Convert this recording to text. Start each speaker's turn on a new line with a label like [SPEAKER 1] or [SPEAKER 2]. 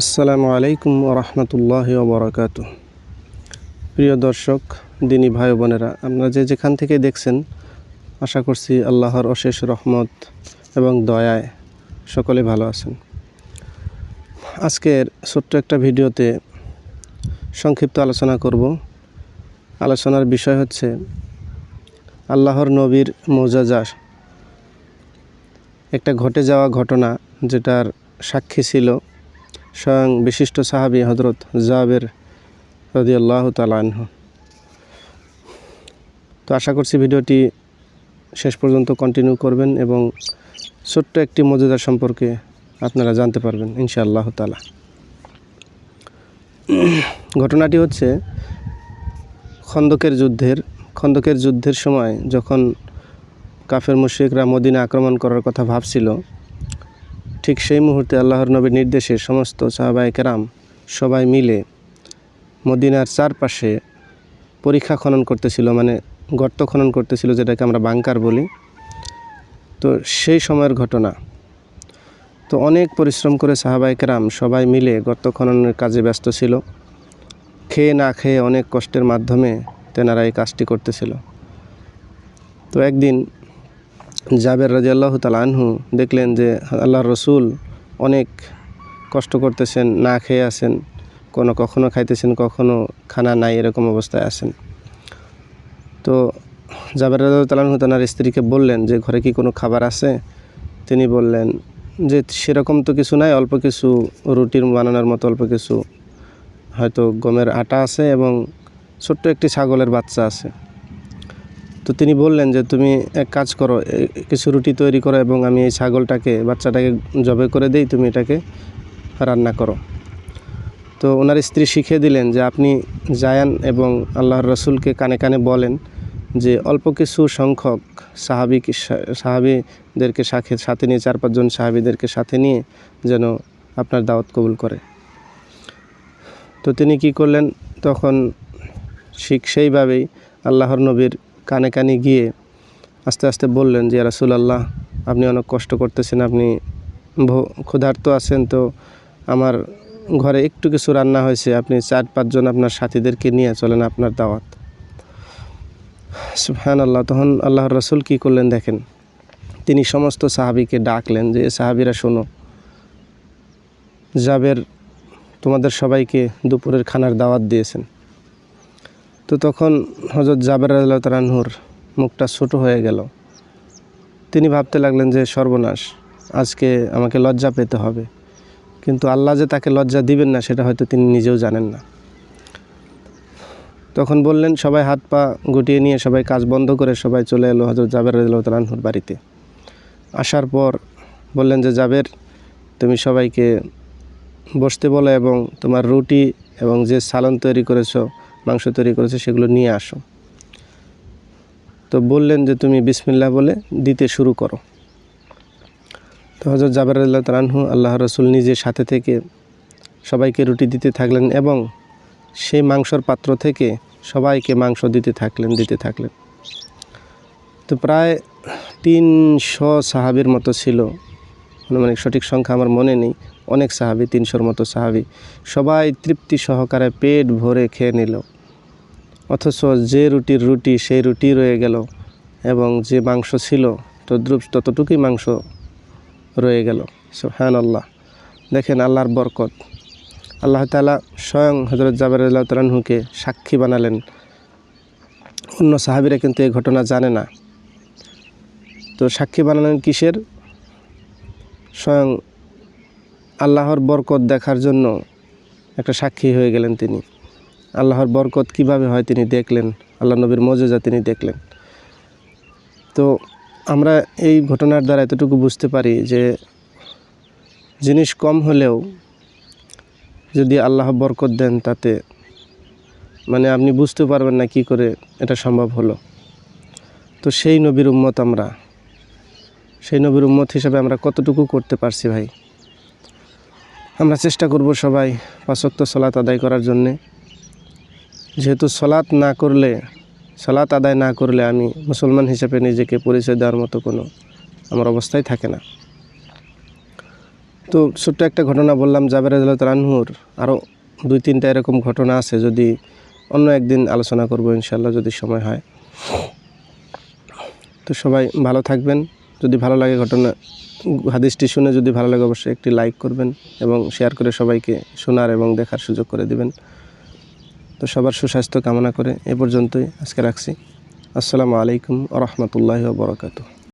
[SPEAKER 1] আসসালামু আলাইকুম রহমতুল্লাহ বরকাত প্রিয় দর্শক, দিনী ভাই বোনেরা, আপনারা যে যেখান থেকে দেখছেন, আশা করছি আল্লাহর অশেষ রহমত এবং দয়ায় সকলে ভালো আছেন। আজকের ছোট্ট একটা ভিডিওতে সংক্ষিপ্ত আলোচনা করব। আলোচনার বিষয় হচ্ছে আল্লাহর নবীর মোজাজা একটা ঘটে যাওয়া ঘটনা যেটার সাক্ষী ছিল স্বয়ং বিশিষ্ট সাহাবী হজরত জাবের রদিয়াল্লাহ তালাহ তো আশা করছি ভিডিওটি শেষ পর্যন্ত কন্টিনিউ করবেন এবং ছোট্ট একটি মজুদার সম্পর্কে আপনারা জানতে পারবেন, ইনশাআল্লাহ তালা ঘটনাটি হচ্ছে খন্দকের যুদ্ধের খন্দকের যুদ্ধের সময় যখন কাফের মুশ্রিকরা মদিনা আক্রমণ করার কথা ভাবছিল ঠিক সেই মুহূর্তে আল্লাহর নবীর নির্দেশে সমস্ত সাহাবাই কেরাম সবাই মিলে মদিনার চারপাশে পরীক্ষা খনন করতেছিল মানে গর্ত খনন করতেছিল, যেটাকে আমরা বাংকার বলি। তো সেই সময়ের ঘটনা। তো অনেক পরিশ্রম করে সাহাবাই কেরাম সবাই মিলে গর্ত খননের কাজে ব্যস্ত ছিল। খেয়ে না খেয়ে অনেক কষ্টের মাধ্যমে তেনারা এই কাজটি করতেছিল। তো একদিন জাবের রাজি আল্লাহ আনহু দেখলেন যে আল্লাহর রসুল অনেক কষ্ট করতেছেন, না খেয়ে আছেন, কোনো কখনো খাইতেছেন, কখনো খানা নাই এরকম অবস্থায় আছেন। তো জাবের রাজু তালানহু তার স্ত্রীকে বললেন যে, ঘরে কি কোনো খাবার আছে? তিনি বললেন যে, সেরকম তো কিছু নাই, অল্প কিছু রুটির বানানোর মতো, অল্প কিছু হয়তো গমের আটা আছে এবং ছোট্ট একটি ছাগলের বাচ্চা আছে। তো তিনি বললেন যে, তুমি এক কাজ করো কিছু রুটি তৈরি করো এবং আমি এই ছাগলটাকে, বাচ্চাটাকে জবে করে দেই, তুমি এটাকে রান্না করো। তো ওনার স্ত্রী শিখিয়ে দিলেন যে, আপনি জায়ান এবং আল্লাহর রসুলকে কানে কানে বলেন যে, অল্প কিছু সংখ্যক সাহাবি সাহাবিদেরকে সাথে সাথে নিয়ে, চার, পাঁচজন সাহাবিদেরকে সাথে নিয়ে যেন আপনার দাওয়াত কবুল করে। তো তিনি কি করলেন? তখন ঠিক সেইভাবেই আল্লাহর নবীর কানে কানে গিয়ে আস্তে আস্তে বললেন যে রাসুল আল্লাহ আপনি অনেক কষ্ট করতেছেন, আপনি ক্ষুধার্ত আছেন, তো আমার ঘরে একটু কিছু রান্না হয়েছে, আপনি চার পাঁচজন আপনার সাথীদেরকে নিয়ে চলেন আপনার দাওয়াত। সুফহান আল্লাহ তখন আল্লাহর রসুল কী করলেন দেখেন, তিনি সমস্ত সাহাবিকে ডাকলেন যে সাহাবিরা, শোনো, জাবের তোমাদের সবাইকে দুপুরের খানার দাওয়াত দিয়েছেন। তো তখন হজরত জাবের আল্লাহ তালাহুর মুখটা ছোটো হয়ে গেল। তিনি ভাবতে লাগলেন যে, সর্বনাশ, আজকে আমাকে লজ্জা পেতে হবে। কিন্তু আল্লাহ যে তাকে লজ্জা দিবেন না, সেটা হয়তো তিনি নিজেও জানেন না। তখন বললেন, সবাই হাত পা গুটিয়ে নিয়ে সবাই কাজ বন্ধ করে সবাই চলে এলো হজরত জাবের আল্লাহ তালাহুর বাড়িতে। আসার পর বললেন যে, জাবের, তুমি সবাইকে বসতে বলো এবং তোমার রুটি এবং যে সালন তৈরি করেছ মাংস তৈরি করেছে, সেগুলো নিয়ে আসো। তো বললেন যে, তুমি বিসমিল্লাহ বলে দিতে শুরু করো। তো হজরত জাবের আল্লাহ তালাহু আল্লাহ রসুল নিজে সাথে থেকে সবাইকে রুটি দিতে থাকলেন এবং সেই মাংসর পাত্র থেকে সবাইকে মাংস দিতে থাকলেন দিতে থাকলেন। তো প্রায় তিনশো সাহাবির মতো ছিল। মানে সঠিক সংখ্যা আমার মনে নেই। অনেক সাহাবি, তিনশোর মতো সাহাবি। সবাই তৃপ্তি সহকারে পেট ভরে খেয়ে নিল। অথচ যে রুটির রুটি সেই রুটি রয়ে গেল এবং যে মাংস ছিল তদ্রুপ ততটুকুই মাংস রয়ে গেল। সুহান আল্লাহ দেখেন আল্লাহর বরকত। আল্লাহ তালা স্বয়ং হজরত জাবের আল্লাহ তালাহুকে সাক্ষী বানালেন। অন্য সাহাবিরা কিন্তু এই ঘটনা জানে না। তো সাক্ষী বানালেন কিসের? স্বয়ং আল্লাহর বরকত দেখার জন্য একটা সাক্ষী হয়ে গেলেন তিনি। আল্লাহর বরকত কীভাবে হয় তিনি দেখলেন, আল্লাহ নবীর মজেজা তিনি দেখলেন। তো আমরা এই ঘটনার দ্বারা এতটুকু বুঝতে পারি যে জিনিস কম হলেও যদি আল্লাহ বরকত দেন তাতে মানে আপনি বুঝতে পারবেন না কি করে এটা সম্ভব হলো। তো সেই নবীর উম্মত আমরা, সেই নবীর উম্মত হিসাবে আমরা কতটুকু করতে পারছি ভাই? আমরা চেষ্টা করব সবাই পাঁচক্ত সলাত আদায় করার জন্যে। যেহেতু সলাৎ না করলে সলাৎ আদায় না করলে আমি মুসলমান হিসেবে নিজেকে পরিচয় দেওয়ার মতো কোনো আমার অবস্থাই থাকে না। তো ছোট্ট একটা ঘটনা বললাম, জাবের রানহুর আরও দুই তিনটা এরকম ঘটনা আছে, যদি অন্য একদিন আলোচনা করব ইনশাল্লাহ যদি সময় হয়। তো সবাই ভালো থাকবেন, যদি ভালো লাগে ঘটনা, হাদিসটি শুনে যদি ভালো লাগে অবশ্যই একটি লাইক করবেন এবং শেয়ার করে সবাইকে শোনার এবং দেখার সুযোগ করে দিবেন। তো সবার সুস্বাস্থ্য কামনা করে এ পর্যন্তই আজকে রাখছি। আসসালামু আলাইকুম রহমতুল্লাহ বরকাতু